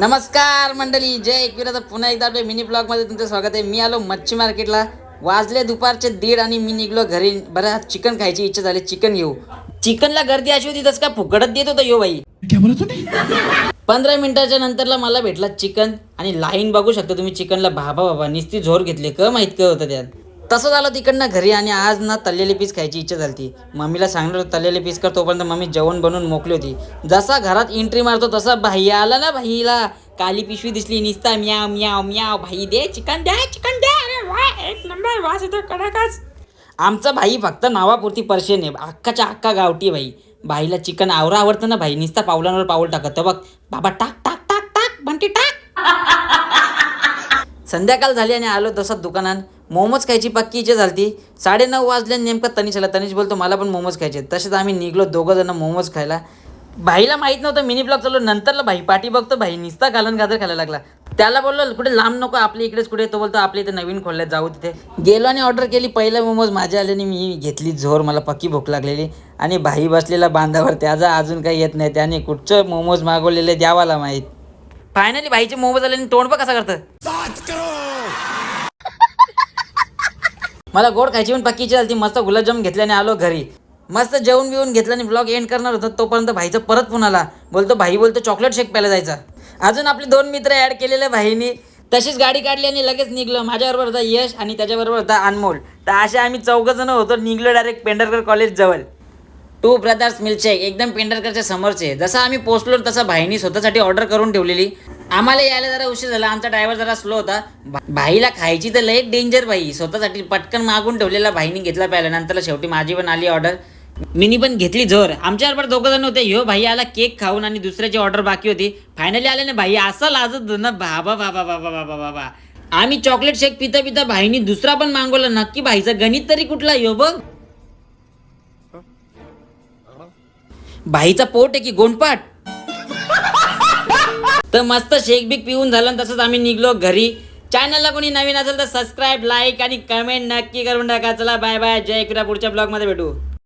नमस्कार मंडळी जय एकविराचा पुन्हा एकदा आपल्या मिनी ब्लॉगमध्ये तुमचं स्वागत आहे. मी आलो मच्छी मार्केटला वाजले दुपारचे दीड आणि मी निघलो घरी. बरं चिकन खायची इच्छा झाली. चिकन घेऊ. चिकनला गर्दी अशी होती तसं का फुकटच देत होता यो बाई. पंधरा मिनिटाच्या नंतरला मला भेटला चिकन. आणि लाईन बघू शकता तुम्ही चिकनला. बाबा बाबा निस्ती झोर घेतले. क माहीत का होतं त्यात. तसं झालं तिकडनं घरी आणि आज ना तळलेली पीस खायची इच्छा झाली मम्मीला सांगणार होतं पीस कर तोपर्यंत मम्मी जेवण बनवून मोकली होती. जसा घरात एंट्री मारतो तसा भाई आला ना भाईला. काली पिशवी दिसली निसता म्या म्या म्या भाई दे चिकन द्या चिकन द्या अरे वा एक नंबर वास येतो कडकच आमचा भाई फक्त नावापुरती पर्शियन आहे. अख्खाच्या अख्खा गावठी भाई. भाईला चिकन आवरा आवडतं ना भाई. निसता पावलांवर पाऊल टाकत. बघ बाबा टाक टाक बंटी टाक संध्याकाळ झाली आणि आलो तसंच दुकानात. मोमोज खायची पक्की इच्छा झालती. साडेनऊ वाजल्या नेमकं तनिष आला. तनिष बोलतो मला पण मोमोज खायचे तसेच आम्ही निघलो दोघं जण मोमोज खायला. भाईला माहीत नव्हतं मिनी ब्लॉग चालू. नंतरला भाई पाठी बघतो भाई निस्ता घालून गाजर खायला लागला. त्याला बोललो कुठे लांब नको आपल्या इकडेच कुठे तो बोलतो आपल्या इथे नवीन खोलल्यात जाऊ तिथे. गेलो आणि ऑर्डर केली. पहिला मोमोज माझ्या आल्याने मी घेतली झोर मला पक्की भूक लागलेली. आणि भाई बसलेला बांधावर त्याचा अजून काही येत नाही. त्याने कुठचं मोमोज मागवलेले द्यावाला माहीत. फायनली भाईचे मोमोज आले आणि तोंड पण कसा करतं. मला गोड खायची पण पक्की इच्छा झाली मस्त गुलाबजाम घेतल्याने आलो घरी. मस्त जेवण बिवून घेतल्याने आणि ब्लॉग एंड करणार होतं तोपर्यंत भाईचा परत फोन आला बोलतो भाई बोलतो चॉकलेट शेक प्यायला जायचा. अजून आपले दोन मित्र ॲड केलेले भाईनी. तशीच गाडी काढली आणि लगेच निघलो. माझ्याबरोबर होता यश आणि त्याच्याबरोबर होता अनमोल. तर असे आम्ही चौघजण होतो निघलो डायरेक्ट पेंढरकर कॉलेज जवळ. टू ब्रदर्स मिल्कशेक एकदम पेंढरकरच्या समोरचे. जसं आम्ही पोचलो तसं भाईनी स्वतःसाठी ऑर्डर करून ठेवलेली. आम्हाला यायला जरा उशीर झाला आमचा ड्रायव्हर जरा स्लो होता. भाईला खायची तर लई डेंजर भाई. स्वतःसाठी पटकन मागून ठेवलेला भाईनी घेतला प्यायला. नंतरला शेवटी माझी पण आली ऑर्डर मिनी पण घेतली जोर. आमच्याबरोबर दोघं जण होते. ह्यो भाई आला केक खाऊन आणि दुसऱ्याची ऑर्डर बाकी होती. फायनली आले ना भाई असा लाजत ना. बाबा बाबा बाबा बाबा बाबा आम्ही चॉकलेट शेक पिता पिता भाईनी दुसरा पण मागवला. नक्की भाईचं गणित तरी कुठला? ह्यो बघ. भाईचा पोट आहे की गोंडपाट? तर मस्त शेक बिक पिऊन झालं आणि तसंच आम्ही निघलो घरी. चॅनलला कोणी नवीन असेल तर सबस्क्राईब लाईक आणि कमेंट नक्की करून टाका. चला बाय बाय जय किरा पुढच्या ब्लॉगमध्ये भेटू.